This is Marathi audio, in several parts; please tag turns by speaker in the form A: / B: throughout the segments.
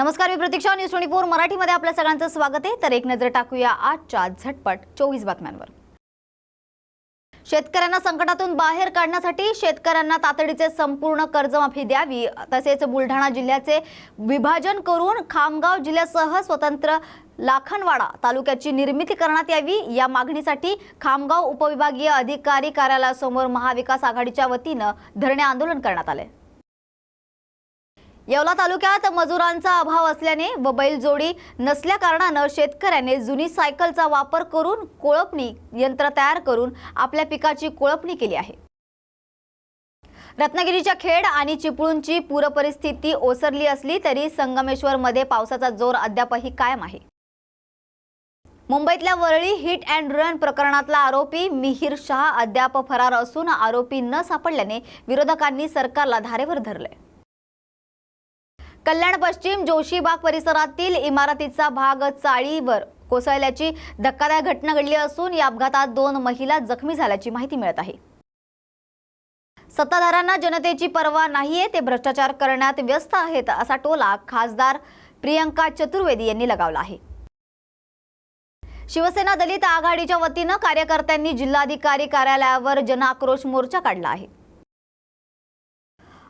A: नमस्कार मी प्रतीक्षा. न्यूज ट्वेंटी फोर मराठीमध्ये आपल्या सगळ्यांचं स्वागत आहे. तर एक नजर टाकूया आजच्या झटपट चोवीस बातम्यांवर. शेतकऱ्यांना संकटातून बाहेर काढण्यासाठी शेतकऱ्यांना तातडीचे संपूर्ण कर्जमाफी द्यावी तसेच बुलढाणा जिल्ह्याचे विभाजन करून खामगाव जिल्ह्यासह स्वतंत्र लाखनवाडा तालुक्याची निर्मिती करण्यात यावी. या मागणीसाठी खामगाव उपविभागीय अधिकारी कार्यालयासमोर महाविकास आघाडीच्या वतीनं धरणे आंदोलन करण्यात आले येवला तालुक्यात मजुरांचा अभाव असल्याने व बैलजोडी नसल्या कारणानं शेतकऱ्याने जुनी सायकलचा वापर करून कोळपणी यंत्र तयार करून आपल्या पिकाची कोळपणी केली आहे. रत्नागिरीच्या खेड आणि चिपळूणची पूरपरिस्थिती ओसरली असली तरी संगमेश्वरमध्ये पावसाचा जोर अद्यापही कायम आहे. मुंबईतल्या वरळी हिट अँड रन प्रकरणातला आरोपी मिहीर शहा अद्याप फरार असून आरोपी न सापडल्याने विरोधकांनी सरकारला धारेवर धरलंय. कल्याण पश्चिम जोशीबाग परिसरातील इमारतीचा भाग चाळीवर कोसळल्याची धक्कादायक घटना घडली असून या अपघातात दोन महिला जखमी झाल्याची माहिती मिळत आहे. सत्ताधाऱ्यांना जनतेची पर्वा नाहीये ते भ्रष्टाचार करण्यात व्यस्त आहेत असा टोला खासदार प्रियंका चतुर्वेदी यांनी लगावला आहे. शिवसेना दलित आघाडीच्या वतीनं कार्यकर्त्यांनी जिल्हाधिकारी कार्यालयावर जनआक्रोश मोर्चा काढला आहे.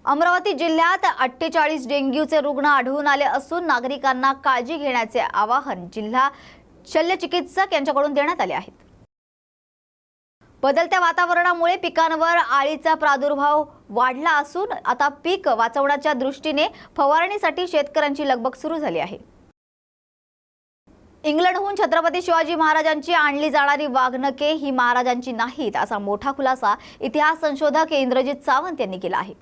A: अमरावती जिल्ह्यात अठ्ठेचाळीस डेंग्यूचे रुग्ण आढळून आले असून नागरिकांना काळजी घेण्याचे आवाहन जिल्हा शल्यचिकित्सक यांच्याकडून देण्यात आले आहेत. बदलत्या वातावरणामुळे पिकांवर आळीचा प्रादुर्भाव वाढला असून आता पीक वाचवण्याच्या दृष्टीने फवारणीसाठी शेतकऱ्यांची लगबग सुरू झाली आहे. इंग्लंडहून छत्रपती शिवाजी महाराजांची आणली जाणारी वाघनके ही महाराजांची नाहीत असा मोठा खुलासा इतिहास संशोधक इंद्रजित सावंत यांनी केला आहे.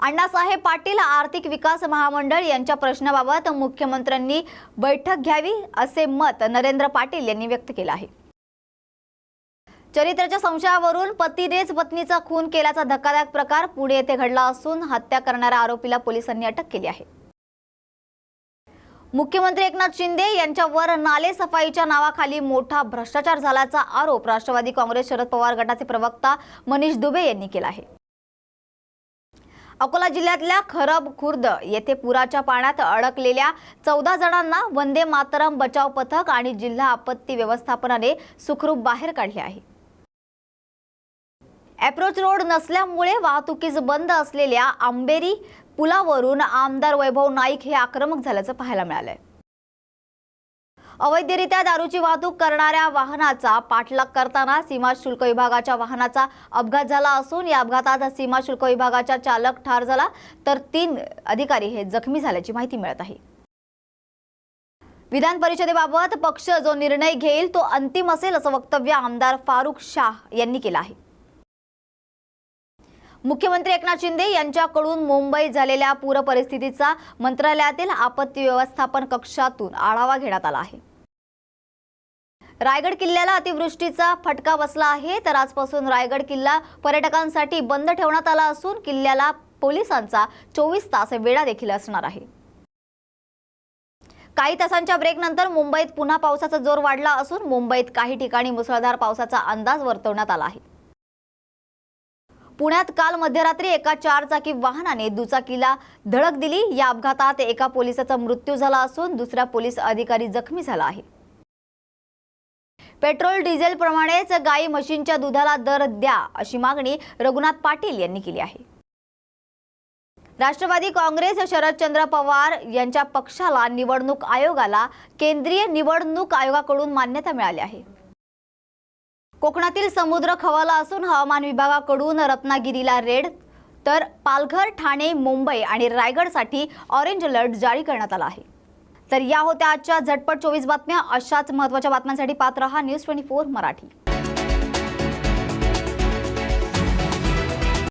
A: अण्णासाहेब पाटील आर्थिक विकास महामंडळ यांच्या प्रश्नाबाबत मुख्यमंत्र्यांनी बैठक घ्यावी असे मत नरेंद्र पाटील यांनी व्यक्त केलं आहे. चरित्राच्या संशयावरून पतीनेच पत्नीचा खून केल्याचा धक्कादायक प्रकार पुणे येथे घडला असून हत्या करणाऱ्या आरोपीला पोलिसांनी अटक केली आहे. मुख्यमंत्री एकनाथ शिंदे यांच्यावर नाले सफाईच्या नावाखाली मोठा भ्रष्टाचार झाल्याचा आरोप राष्ट्रवादी काँग्रेस शरद पवार गटाचे प्रवक्ता मनीष दुबे यांनी केला आहे. अकोला जिल्ह्यातल्या खरब खुर्द येथे पुराच्या पाण्यात अडकलेल्या चौदा जणांना वंदे मातरम बचाव पथक आणि जिल्हा आपत्ती व्यवस्थापनाने सुखरूप बाहेर काढले आहे. अप्रोच रोड नसल्यामुळे वाहतुकीस बंद असलेल्या आंबेरी पुलावरून आमदार वैभव नाईक हे आक्रमक झाल्याचं पाहायला मिळालंय. अवैधरित्या दारूची वाहतूक करणाऱ्या वाहनाचा पाठलाग करताना सीमा शुल्क विभागाच्या वाहनाचा अपघात झाला असून या अपघातात सीमा शुल्क विभागाचा चालक ठार झाला तर तीन अधिकारी हे जखमी झाल्याची माहिती मिळत आहे. विधान परिषदेबाबत पक्ष जो निर्णय घेईल तो अंतिम असेल असं वक्तव्य आमदार फारुख शाह यांनी केलं आहे. मुख्यमंत्री एकनाथ शिंदे यांच्याकडून मुंबईत झालेल्या पूरपरिस्थितीचा मंत्रालयातील आपत्ती व्यवस्थापन कक्षातून आढावा घेण्यात आला आहे. रायगड किल्ल्याला अतिवृष्टीचा फटका बसला आहे. तर आजपासून रायगड किल्ला पर्यटकांसाठी बंद ठेवण्यात आला असून किल्ल्याला पोलिसांचा चोवीस तास वेळा देखील असणार आहे. काही तासांच्या ब्रेकनंतर मुंबईत पुन्हा पावसाचा जोर वाढला असून मुंबईत काही ठिकाणी मुसळधार पावसाचा अंदाज वर्तवण्यात आला आहे. पुण्यात काल मध्यरात्री एका चारचाकी वाहनाने दुचाकीला धडक दिली. या अपघातात एका पोलिसाचा मृत्यू झाला असून दुसरा पोलीस अधिकारी जखमी झाला आहे. पेट्रोल डिझेल प्रमाणेच गाई म्हशींच्या दुधाला दर द्या अशी मागणी रघुनाथ पाटील यांनी केली आहे. राष्ट्रवादी काँग्रेस शरदचंद्र पवार यांच्या पक्षाला निवडणूक आयोगाला केंद्रीय निवडणूक आयोगाकडून मान्यता मिळाली आहे. कोकणातील समुद्र खवळला असून हवामान विभागाकडून रत्नागिरीला रेड तर पालघर ठाणे मुंबई आणि रायगडसाठी ऑरेंज अलर्ट जारी करण्यात आला आहे. तर या होत्या आजच्या झटपट चोवीस बातम्या. अशाच महत्त्वाच्या बातम्यांसाठी पात्र हा न्यूज ट्वेंटी फोर मराठी.